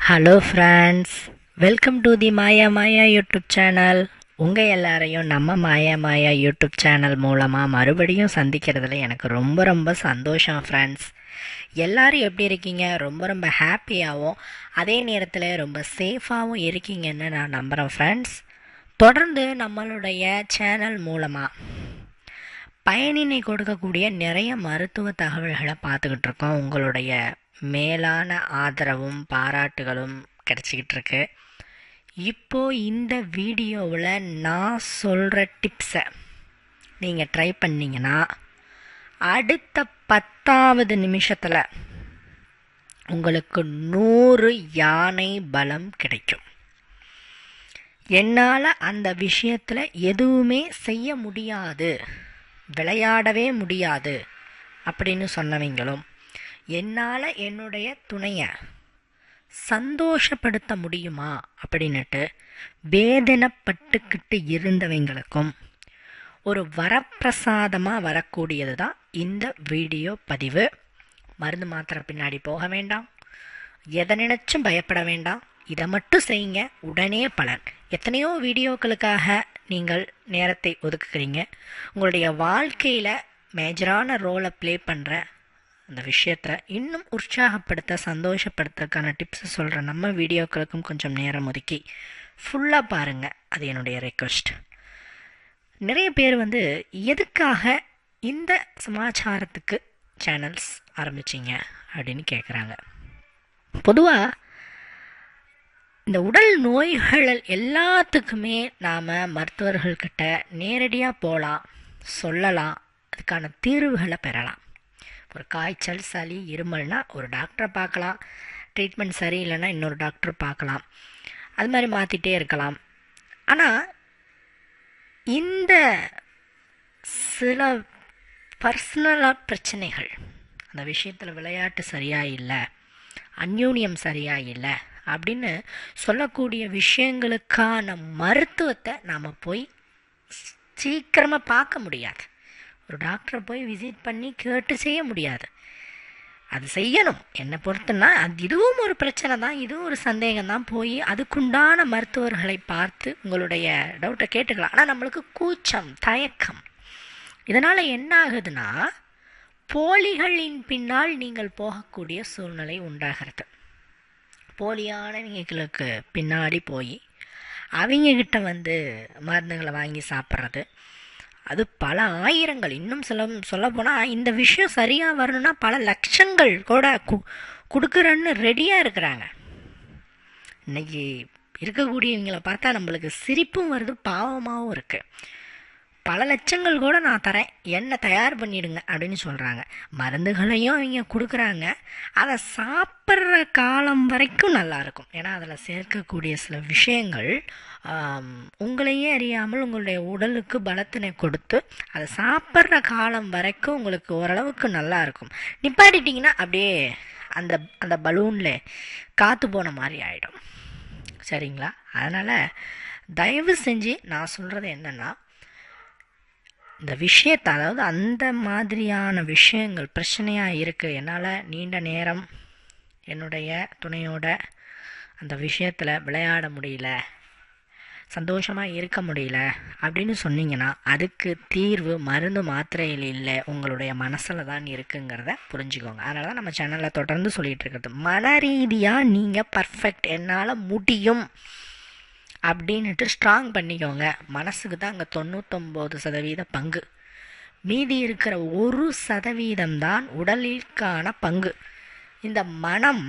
Hello friends welcome to the Maya Maya YouTube channel உங்கள் எல்லாரையும் நம்ம மாயா மாயா யூடியூப் சேனல் மூலமாக மறுபடியும் சந்திக்கிறதுல எனக்கு ரொம்ப ரொம்ப சந்தோஷம் ஃப்ரெண்ட்ஸ் எல்லாரும் எப்படி இருக்கீங்க? ரொம்ப ரொம்ப ஹாப்பியாகவும் அதே நேரத்தில் ரொம்ப சேஃபாகவும் இருக்கீங்கன்னு நான் நம்புகிறேன் ஃப்ரெண்ட்ஸ் தொடர்ந்து நம்மளுடைய சேனல் மூலமாக பயணினை கொடுக்கக்கூடிய நிறைய மருத்துவ தகவல்களை பார்த்துக்கிட்டு இருக்கோம் உங்களுடைய மேலான ஆதரவும் பாராட்டுகளும் கிடச்சிக்கிட்டு இருக்கு இப்போ இந்த வீடியோவில் நான் சொல்கிற டிப்ஸை நீங்கள் ட்ரை பண்ணிங்கன்னா அடுத்த பத்தாவது நிமிஷத்தில் உங்களுக்கு நூறு யானை பலம் கிடைக்கும். என்னால் அந்த விஷயத்தில் எதுவுமே செய்ய முடியாது விளையாடவே முடியாது அப்படின்னு சொன்னவங்களும் என்னால் என்னுடைய துணையை சந்தோஷப்படுத்த முடியுமா அப்படின்னுட்டு வேதனைப்பட்டுக்கிட்டு இருந்தவங்களுக்கும் ஒரு வரப்பிரசாதமாக வரக்கூடியது தான் இந்த வீடியோ பதிவு. மருந்து மாத்திரை பின்னாடி போக வேண்டாம். எதை நினச்சும் பயப்பட வேண்டாம். இதை மட்டும் செய்யுங்க. உடனே பலன். எத்தனையோ வீடியோக்களுக்காக நீங்கள் நேரத்தை ஒதுக்குக்கிறீங்க உங்களுடைய வாழ்க்கையில் மேஜரான ரோலை ப்ளே பண்ணுற அந்த விஷயத்தை இன்னும் உற்சாகப்படுத்த சந்தோஷப்படுத்துறதுக்கான டிப்ஸை சொல்கிற நம்ம வீடியோக்களுக்கும் கொஞ்சம் நேரம் ஒதுக்கி ஃபுல்லாக பாருங்கள் அது என்னுடைய ரெக்வஸ்ட் நிறைய பேர் வந்து எதுக்காக இந்த சமாச்சாரத்துக்கு சேனல்ஸ் ஆரம்பிச்சிங்க அப்படின்னு கேட்குறாங்க பொதுவாக இந்த உடல் நோய்கள் எல்லாத்துக்குமே நாம் மருத்துவர்கள்கிட்ட நேரடியாக போகலாம் சொல்லலாம் அதுக்கான தீர்வுகளை பெறலாம். ஒரு காய்ச்சல் சளி இருமல்னா ஒரு டாக்டரை பார்க்கலாம். ட்ரீட்மெண்ட் சரியில்லைன்னா இன்னொரு டாக்டர் பார்க்கலாம். அது மாதிரி மாற்றிட்டே இருக்கலாம். ஆனால் இந்த சில பர்சனலாக பிரச்சனைகள் அந்த விஷயத்தில் விளையாட்டு சரியாக இல்லை அந்யூன்யம் சரியாக இல்லை அப்படின்னு சொல்லக்கூடிய விஷயங்களுக்கான மருத்துவத்தை நாம் போய் சீக்கிரமாக பார்க்க முடியாது. ஒரு டாக்டரை போய் விசிட் பண்ணி கேட்டு செய்ய முடியாது. அது செய்யணும். என்னை பொறுத்துன்னா அது இதுவும் ஒரு பிரச்சனை தான். இதுவும் ஒரு சந்தேகம் தான். போய் அதுக்குண்டான மருத்துவர்களை பார்த்து உங்களுடைய டவுட்டை கேட்டுக்கலாம். ஆனால் நம்மளுக்கு கூச்சம் தயக்கம். இதனால் என்ன ஆகுதுன்னா போலிகளின் பின்னால் நீங்கள் போகக்கூடிய சூழ்நிலை உண்டாகிறது. போலியானவங்களுக்கு பின்னாடி போய் அவங்கக்கிட்ட வந்து மருந்துகளை வாங்கி சாப்பிட்றது அது பல ஆயிரங்கள். இன்னும் சொல்ல சொல்லப்போனால் இந்த விஷயம் சரியாக வரணும்னா பல லட்சங்கள் கூட கு கொடுக்குறேன்னு ரெடியாக இருக்கிறாங்க. இன்றைக்கி இருக்கக்கூடியவங்களை பார்த்தா நம்மளுக்கு சிரிப்பும் வருது பாவமாகவும் இருக்குது பல லட்சங்கள் கூட நான் தரேன். என்ன தயார் பண்ணிடுங்க அப்படின்னு சொல்கிறாங்க மருந்துகளையும் அவங்க கொடுக்குறாங்க. அதை சாப்பிட்ற காலம் வரைக்கும் நல்லாயிருக்கும் ஏன்னா அதில் சேர்க்கக்கூடிய சில விஷயங்கள் உங்களையே அறியாமல் உங்களுடைய உடலுக்கு பலத்தினை கொடுத்து அதை சாப்பிட்ற காலம் வரைக்கும் உங்களுக்கு ஓரளவுக்கு நல்லா இருக்கும். நிப்பாட்டிட்டிங்கன்னா அப்படியே அந்த அந்த பலூனில் காற்று போன மாதிரி ஆகிடும் சரிங்களா? அதனால் தயவு செஞ்சு நான் சொல்கிறது என்னென்னா இந்த விஷயத்தை அதாவது அந்த மாதிரியான விஷயங்கள் பிரச்சனையாக இருக்குது என்னால் நீண்ட நேரம் என்னுடைய துணையோட அந்த விஷயத்தில் விளையாட முடியல சந்தோஷமாக இருக்க முடியல அப்படின்னு சொன்னீங்கன்னா அதுக்கு தீர்வு மருந்து மாத்திரையில் இல்லை உங்களுடைய மனசில் தான் இருக்குங்கிறத புரிஞ்சுக்கோங்க. அதனால தான் நம்ம சேனலில் தொடர்ந்து சொல்லிகிட்டு இருக்கிறது. மன ரீதியாக நீங்கள் பர்ஃபெக்ட் என்னால் முடியும். அப்படின்ட்டு ஸ்ட்ராங் பண்ணிக்கோங்க. மனசுக்கு தான் அங்கே தொண்ணூத்தொம்பது சதவீத பங்கு. மீதி இருக்கிற ஒரு சதவீதம் தான் உடலிற்கான பங்கு. இந்த மனம்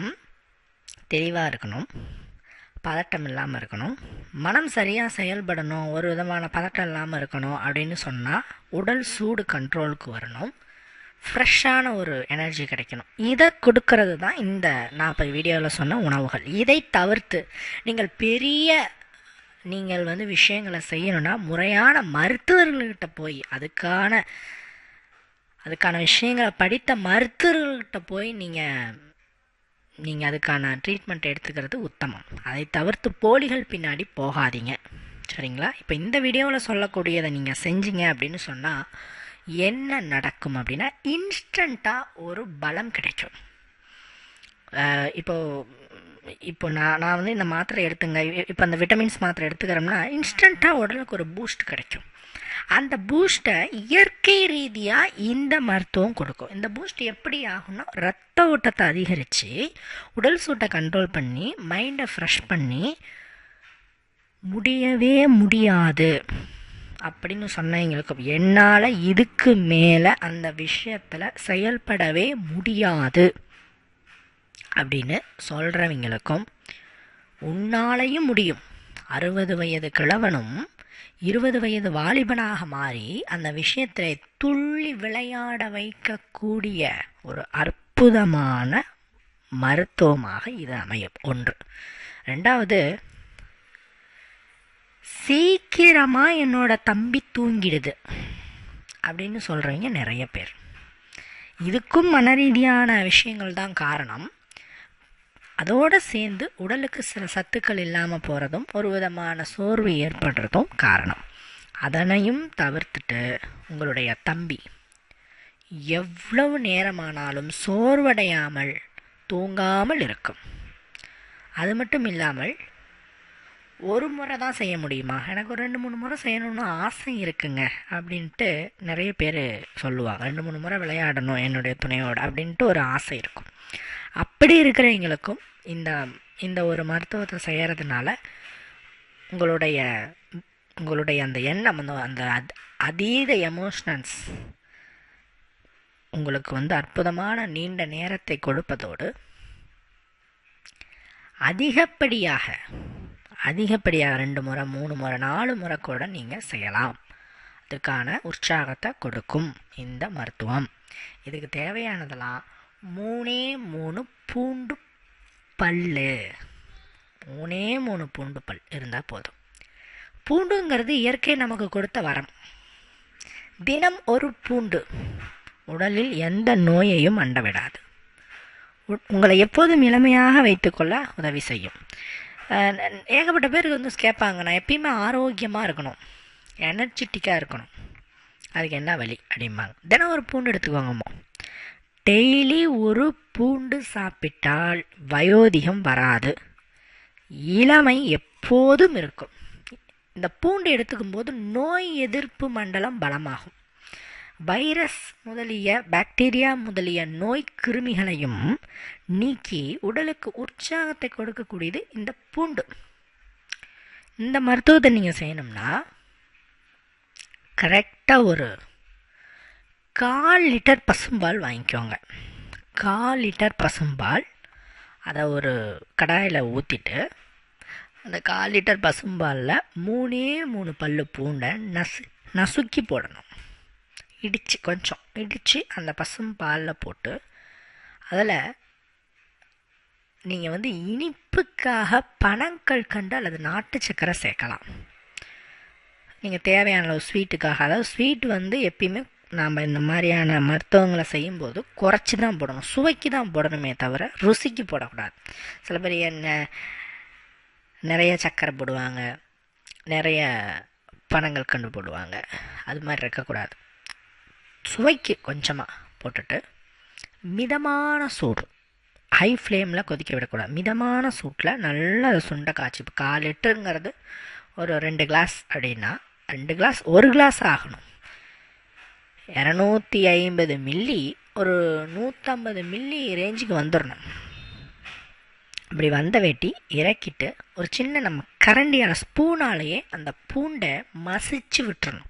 தெளிவாக இருக்கணும். பதட்டம் இல்லாமல் இருக்கணும். மனம் சரியாக செயல்படணும். ஒரு விதமான பதட்டம் இல்லாமல் இருக்கணும் அப்படின்னு சொன்னால் உடல் சூடு கண்ட்ரோலுக்கு வரணும். ஃப்ரெஷ்ஷான ஒரு எனர்ஜி கிடைக்கணும். இதை கொடுக்கறது தான் இந்த நாற்பது வீடியோவில் சொன்ன உணவுகள். இதை தவிர்த்து நீங்கள் பெரிய நீங்கள் வந்து விஷயங்களை செய்யணும்னா முறையான மருத்துவர்கள்கிட்ட போய் அதுக்கான அதுக்கான விஷயங்களை படித்த மருத்துவர்கள்கிட்ட போய் நீங்கள் நீங்கள் அதுக்கான ட்ரீட்மெண்ட் எடுத்துக்கிறது உத்தமம். அதை தவிர்த்து போலிகள் பின்னாடி போகாதீங்க. சரிங்களா? இப்போ இந்த வீடியோவில் சொல்லக்கூடியதை நீங்கள் செஞ்சீங்க அப்படின்னு சொன்னால் என்ன நடக்கும் அப்படின்னா இன்ஸ்டண்ட்டாக ஒரு பலம் கிடைக்கும். இப்போது இப்போ நான் நான் வந்து இந்த மாத்திரை எடுத்துங்க. இப்போ அந்த விட்டமின்ஸ் மாத்திரை எடுத்துக்கிறோம்னா இன்ஸ்டண்ட்டாக உடலுக்கு ஒரு பூஸ்ட் கிடைக்கும். அந்த பூஸ்ட்டை இயற்கை ரீதியாக இந்த மருத்துவம் கொடுக்கும். இந்த பூஸ்ட் எப்படி ஆகும்னா ரத்த ஓட்டத்தை அதிகரித்து உடல் சூட்டை கண்ட்ரோல் பண்ணி மைண்டை ஃப்ரெஷ் பண்ணி முடியவே முடியாது அப்படின்னு சொன்னவங்களுக்கு என்னால் இதுக்கு மேலே அந்த விஷயத்தில் செயல்படவே முடியாது. அப்படின்னு சொல்கிறவங்களுக்கும் உன்னாலையும் முடியும். அறுபது வயது கிழவனும் இருபது வயது வாலிபனாக மாறி அந்த விஷயத்தில் துள்ளி விளையாட வைக்கக்கூடிய ஒரு அற்புதமான மருத்துவமாக இது அமையும். ஒன்று. ரெண்டாவது சீக்கிரமாக என்னோட தம்பி தூங்கிடுது அப்படின்னு சொல்கிறவங்க நிறைய பேர். இதுக்கும் மன ரீதியான விஷயங்கள் தான் காரணம். அதோடு சேர்ந்து உடலுக்கு சில சத்துக்கள் இல்லாமல் போகிறதும் ஒரு விதமான சோர்வு ஏற்படுறதும் காரணம். அதனையும் தவிர்த்துட்டு உங்களுடைய தம்பி எவ்வளவு நேரமானாலும் சோர்வடையாமல் தூங்காமல் இருக்கும். அது மட்டும் இல்லாமல் ஒரு முறை தான் செய்ய முடியுமா? எனக்கு ஒரு ரெண்டு மூணு முறை செய்யணும்னு ஆசை இருக்குங்க அப்படின்ட்டு நிறைய பேர் சொல்லுவாங்க. ரெண்டு மூணு முறை விளையாடணும் என்னுடைய துணையோடு அப்படின்ட்டு ஒரு ஆசை இருக்கும். அப்படி இருக்கிறவங்களுக்கும் இந்த இந்த ஒரு மருத்துவத்தை செய்கிறதுனால உங்களுடைய உங்களுடைய அந்த எண்ணம் அந்த அந்த அதீத எமோஷ்னல்ஸ் உங்களுக்கு வந்து அற்புதமான நீண்ட நேரத்தை கொடுப்பதோடு அதிகப்படியாக அதிகப்படியாக ரெண்டு முறை மூணு முறை நாலு முறை கூட நீங்கள் செய்யலாம். அதுக்கான உற்சாகத்தை கொடுக்கும் இந்த மருத்துவம். இதுக்கு தேவையானதெல்லாம் மூணே மூணு பூண்டு பல் மூணே மூணு பூண்டு பல் இருந்தால் போதும். பூண்டுங்கிறது இயற்கை நமக்கு கொடுத்த வரம். தினம் ஒரு பூண்டு. உடலில் எந்த நோயையும் அண்டவிடாது. உங்களை எப்போதும் இளமையாக வைத்துக்கொள்ள உதவி செய்யும். ஏகப்பட்ட பேருக்கு வந்து கேட்பாங்க நான் எப்பயுமே ஆரோக்கியமாக இருக்கணும். எனர்ஜெட்டிக்காக இருக்கணும். அதுக்கு என்ன வழி? அப்படிம்பாங்க. தினம் ஒரு பூண்டு எடுத்துக்கோங்கம்மா. டெய்லி ஒரு பூண்டு சாப்பிட்டால் வயோதிகம் வராது. இளமை எப்போதும் இருக்கும். இந்த பூண்டு எடுத்துக்கும் போது நோய் எதிர்ப்பு மண்டலம் பலமாகும். வைரஸ் முதலிய பாக்டீரியா முதலிய நோய் கிருமிகளையும் நீக்கி உடலுக்கு உற்சாகத்தை கொடுக்கக்கூடியது இந்த பூண்டு. இந்த மருத்துவத்தை நீங்கள் செய்யணும்னா கரெக்டாக ஒரு கால் லிட்டர் பசும்பால் வாங்கிக்கோங்க. கால் லிட்டர் பசும்பால் அதை ஒரு கடாயில் ஊற்றிட்டு அந்த கால் லிட்டர் பசும்பாலில் மூணே மூணு பல் பூண்டை நசு நசுக்கி போடணும். இடித்து கொஞ்சம் இடித்து அந்த பசும்பாலில் போட்டு அதில் நீங்கள் வந்து இனிப்புக்காக பனங்கள் கண்டு அல்லது நாட்டு சக்கரை சேர்க்கலாம். நீங்கள் தேவையான அளவு ஸ்வீட்டுக்காக அதாவது ஸ்வீட் வந்து எப்பயுமே நாம் இந்த மாதிரியான மருத்துவங்களை செய்யும்போது குறைச்சி தான் போடணும். சுவைக்கு தான் போடணுமே தவிர ருசிக்கு போடக்கூடாது. சில பேர் என்ன நிறைய சக்கரை போடுவாங்க நிறைய பணங்கள் கண்டு போடுவாங்க அது மாதிரி இருக்கக்கூடாது. சுவைக்கு கொஞ்சமாக போட்டுட்டு மிதமான சூடு ஹை ஃப்ளேமில் கொதிக்க விடக்கூடாது. மிதமான சூட்டில் நல்லா அதை சுண்டை காய்ச்சி இப்போ கால் லிட்டருங்கிறது ஒரு ரெண்டு கிளாஸ் அப்படின்னா ரெண்டு கிளாஸ் ஒரு கிளாஸ் ஆகணும். இரநூத்தி ஐம்பது மில்லி ஒரு நூற்றம்பது மில்லி ரேஞ்சுக்கு வந்துடணும் இப்படி வந்த வேட்டி இறக்கிட்டு ஒரு சின்ன நம்ம கரண்டியான ஸ்பூனாலேயே அந்த பூண்டை மசிச்சு விட்டுறணும்.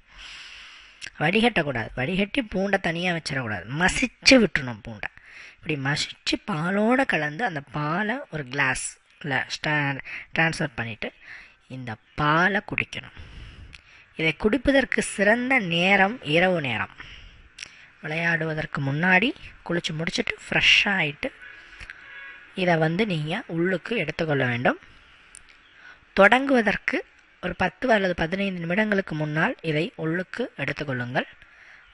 வடிகட்டக்கூடாது. வடிகட்டி பூண்டை தனியாக வச்சிடக்கூடாது. மசிச்சு விட்டுணும் பூண்டை. இப்படி மசிச்சு பாலோடு கலந்து அந்த பாலை ஒரு கிளாஸில் ஸ்டா ட்ரான்ஸ்ஃபர் பண்ணிவிட்டு இந்த பாலை குடிக்கணும். இதை குடிப்பதற்கு சிறந்த நேரம் இரவு நேரம். விளையாடுவதற்கு முன்னாடி குளித்து முடிச்சுட்டு ஃப்ரெஷ்ஷாக ஆகிட்டு இதை வந்து நீங்கள் உள்ளுக்கு எடுத்துக்கொள்ள வேண்டும். தொடங்குவதற்கு ஒரு பத்து அல்லது பதினைந்து நிமிடங்களுக்கு முன்னால் இதை உள்ளுக்கு எடுத்துக்கொள்ளுங்கள்.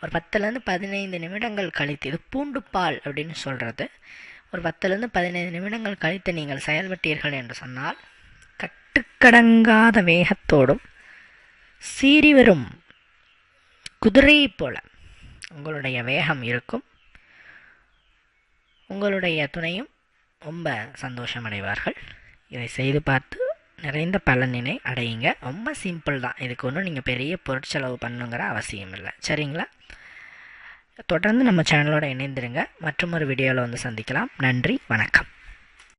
ஒரு பத்துலேருந்து பதினைந்து நிமிடங்கள் கழித்து இது பூண்டு பால் அப்படின்னு சொல்கிறது ஒரு பத்துலேருந்து பதினைந்து நிமிடங்கள் கழித்து நீங்கள் செயல்பட்டீர்கள் என்று சொன்னால் கட்டுக்கடங்காத வேகத்தோடும் சீறி வரும். குதிரையைப் போல உங்களுடைய வேகம் இருக்கும். உங்களுடைய துணையும் ரொம்ப சந்தோஷம் அடைவார்கள் இதை செய்து பார்த்து நிறைந்த பலனினை அடையுங்க. ரொம்ப சிம்பிள் தான். இதுக்கு ஒன்றும் நீங்கள் பெரிய பொருட்செலவு பண்ணுங்கிற அவசியம் இல்லை. சரிங்களா? தொடர்ந்து நம்ம சேனலோட இணைந்திருங்க. மற்றும் ஒரு வீடியோவில் வந்து சந்திக்கலாம். நன்றி. வணக்கம்.